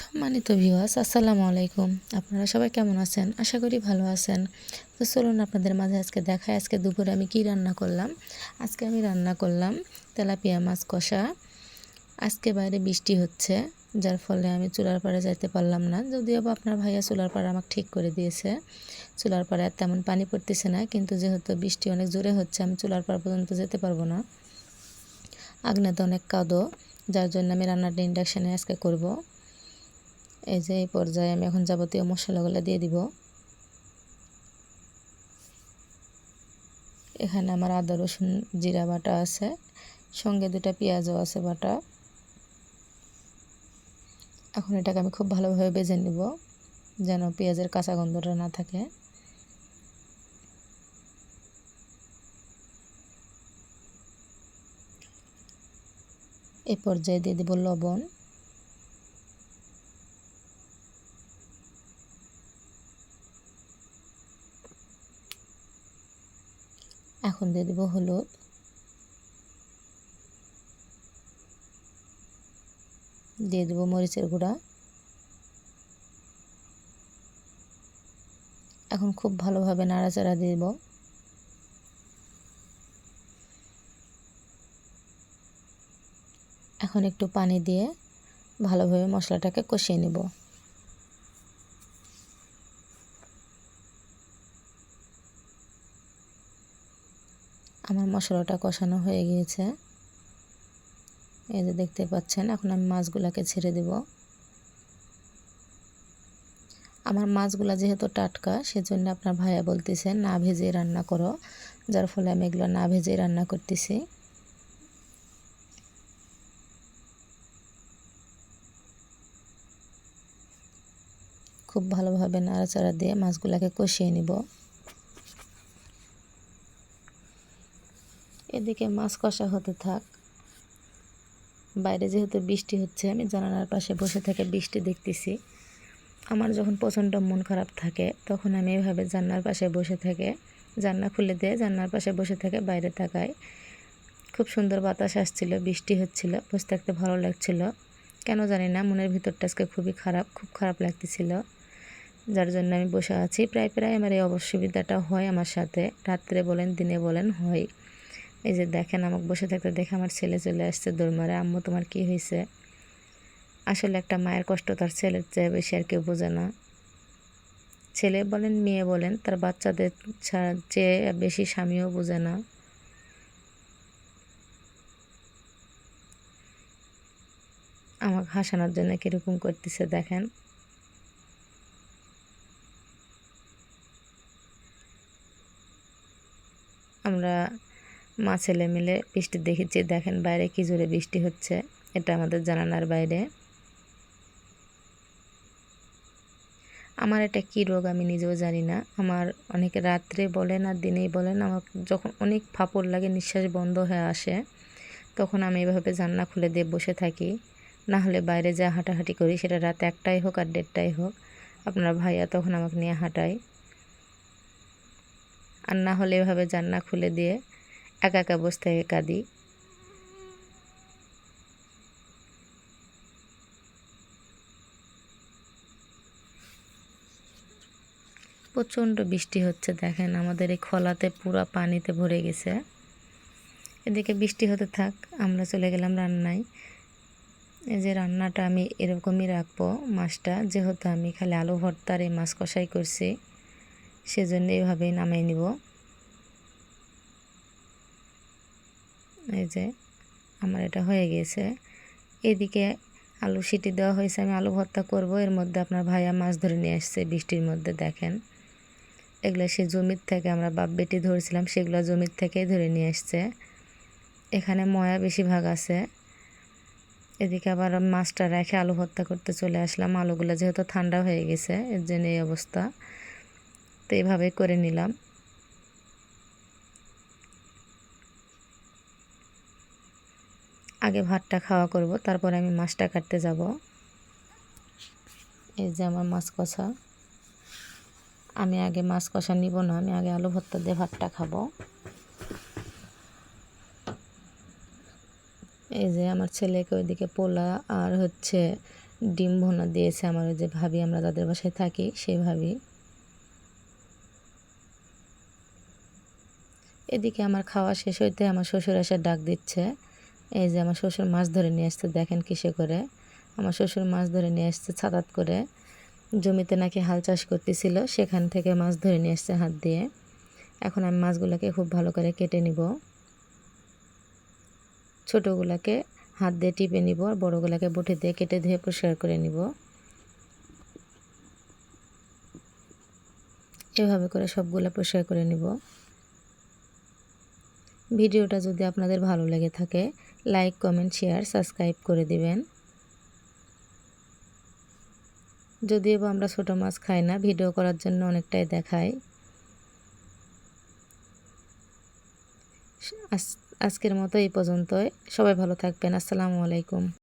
সম্মানিত ভিওয়াস আসসালামু আলাইকুম। আপনারা সবাই কেমন আছেন? আশা করি ভালো আছেন। তো চলুন আপনাদের মাঝে আজকে দেখায় আজকে দুপুরে আমি কি রান্না করলাম। আজকে আমি রান্না করলাম তেলাপিয়া মাছ কষা। আজকে বাইরে বৃষ্টি হচ্ছে, যার ফলে আমি চুলার পাড়ে যাইতে পারলাম না। যদিও বা আপনার ভাইয়া চুলার পাড়ে আমাকে ঠিক করে দিয়েছে। চুলার পাড়ে আর তেমন পানি পড়তেছে না, কিন্তু যেহেতু বৃষ্টি অনেক জোরে হচ্ছে, আমি চুলার পাড় পর্যন্ত যেতে পারব না। আগ্নেতে অনেক কাদো, যার জন্য আমি রান্নাটা ইন্ডাকশানে আজকে করব। এই যে এই পর্যায়ে আমি এখন যাবতীয় মশলাগুলো দিয়ে দিব। এখানে আমার আদা, রসুন, জিরা বাটা আছে, সঙ্গে দুটা পেঁয়াজও আছে বাটা। এখন এটাকে আমি খুব ভালোভাবে বেজে নিব, যেন পেঁয়াজের কাঁচা গন্ধটা না থাকে। এ পর্যায়ে দিয়ে দেব লবণ। এখন দিয়ে দেবো হলুদ। দিয়ে দেবো মরিচের গুঁড়া। এখন খুব ভালোভাবে নাড়াচাড়া দেব। এখন একটু পানি দিয়ে ভালোভাবে মশলাটাকে কষিয়ে নেব আমার মশলাটা কষানো হয়ে গিয়েছে। এই যে দেখতে পাচ্ছেন, এখন আমি মাছগুলোকে ছেড়ে দেব। আমার মাছগুলো যেহেতু টাটকা, সেজন্য আপনার ভাইয়া বলতেছে, না ভেজে রান্না করো। যার ফলে আমি এগুলো না ভেজে রান্না করতেছি। খুব ভালোভাবে নাড়াচাড়া দিয়ে মাছগুলোকে কষিয়ে নিব। এদিকে মাছ কষা হতে থাক। বাইরে যেহেতু বৃষ্টি হচ্ছে, আমি জানালার পাশে বসে থেকে বৃষ্টি দেখতেছি। আমার যখন প্রচণ্ড মন খারাপ থাকে, তখন আমি এভাবে জান্নার পাশে বসে থেকে জান্না খুলে দিয়ে জান্নার পাশে বসে থেকে বাইরে তাকাই। খুব সুন্দর বাতাস আসছিল, বৃষ্টি হচ্ছিল, বসে থাকতে ভালো লাগছিল। কেন জানি না, মনের ভিতরটা আজকে খুবই খারাপ, খুব খারাপ লাগতেছিল। যার জন্য আমি বসে আছি। প্রায় প্রায় আমার এই অসুবিধাটা হয় আমার সাথে। রাত্রে বলেন, দিনে বলেন, হয়। এই যে দেখেন, আমাকে বসে থাকতে দেখে আমার ছেলে চলে আসছে দৌড় আম্মু, তোমার কি হয়েছে? আসলে একটা মায়ের কষ্ট তার ছেলের চেয়ে বেশি আর কেউ বোঝে না। ছেলে বলেন, মেয়ে বলেন, তার বাচ্চাদের চেয়ে বেশি স্বামীও বোঝে না। আমাকে হাসানোর জন্য কীরকম করতেছে দেখেন। আমরা মা ছেলে মিলে বৃষ্টি দেখেছি, দেখেন বাইরে কী জোরে বৃষ্টি হচ্ছে, এটা আমাদের জানানার বাইরে। আমার এটা কী রোগ আমি নিজেও জানি না। আমার অনেক রাত্রে বলেন আর দিনেই বলেন আমার যখন অনেক ফাপড় লাগে, নিঃশ্বাস বন্ধ হয়ে আসে, তখন আমি এভাবে জান্না খুলে দিয়ে বসে থাকি। না হলে বাইরে যা হাঁটাহাঁটি করি, সেটা রাত একটাই হোক আর দেড়টাই হোক। আপনার ভাইয়া তখন আমাকে নিয়ে হাঁটায়। আর না হলে এভাবে জান্না খুলে দিয়ে একা একা বসে থেকে কাঁদি। প্রচণ্ড বৃষ্টি হচ্ছে, দেখেন আমাদের এই খোলাতে পুরো পানিতে ভরে গেছে। এদিকে বৃষ্টি হতে থাক, আমরা চলে গেলাম রান্নায়। এই যে রান্নাটা আমি এরকমই রাখব মাছটা, যেহেতু আমি খালি আলু ভর্তার এই মাছ কষাই করছি, সেজন্য এইভাবেই নামিয়ে নিব। এই যে আমার এটা হয়ে গেছে এদিকে আলু সিটি দেওয়া হয়েছে, আমি আলু ভর্তা করব। এর মধ্যে আপনার ভাইয়া মাছ ধরে নিয়ে আসছে বৃষ্টির মধ্যে, দেখেন। এগুলো সে জমির থেকে আমরা বাপ বেটি ধরেছিলাম, সেগুলো জমির থেকেই ধরে নিয়ে আসছে। এখানে ময়া বেশিরভাগ আছে। এদিকে আবার মাছটা রেখে আলু ভর্তা করতে চলে আসলাম। আলুগুলো যেহেতু ঠান্ডা হয়ে গেছে, এর জন্য এই অবস্থা। তো এইভাবে করে নিলাম। আগে ভাতটা খাওয়া করব, তারপর আমি মাছটা কাটতে যাব। এই যে আমার মাছ কষা। আমি আগে মাছ কষা নিব না, আমি আগে আলু ভর্তা দিয়ে ভাতটা খাব। এই যে আমার ছেলেকে ওইদিকে পোলা আর হচ্ছে ডিম ভোনা দিয়েছে, আমার ওই যে ভাবি, আমরা যাদের বাসায় থাকি, সেই ভাবি। এদিকে আমার খাওয়া শেষ হইতে আমার শ্বশুর এসে ডাক দিচ্ছে। এই যে আমার শ্বশুর মাছ ধরে নিয়ে আসছে, দেখেন কিসে করে। আমার শ্বশুর মাছ ধরে নিয়ে আসছে ছাতাত করে। জমিতে নাকি হাল চাষ করতেছিল, সেখান থেকে মাছ ধরে নিয়ে আসছে হাত দিয়ে। এখন আমি মাছগুলোকে খুব ভালো করে কেটে নিব। ছোটোগুলোকে হাত দিয়ে টিপে নিব আর বড়োগুলোকে বটি দিয়ে কেটে ধুয়ে পরিষ্কার করে নিব। এভাবে করে সবগুলো পরিষ্কার করে নিব। ভিডিওটা যদি আপনাদের ভালো লেগে থাকে, লাইক, কমেন্ট, শেয়ার, সাবস্ক্রাইব করে দিবেন। যদিও বা আমরা ছোটো মাছ খাই না, ভিডিও করার জন্য অনেকটাই দেখাই। আজকের মতো এই পর্যন্তই। সবাই ভালো থাকবেন। আসসালামু আলাইকুম।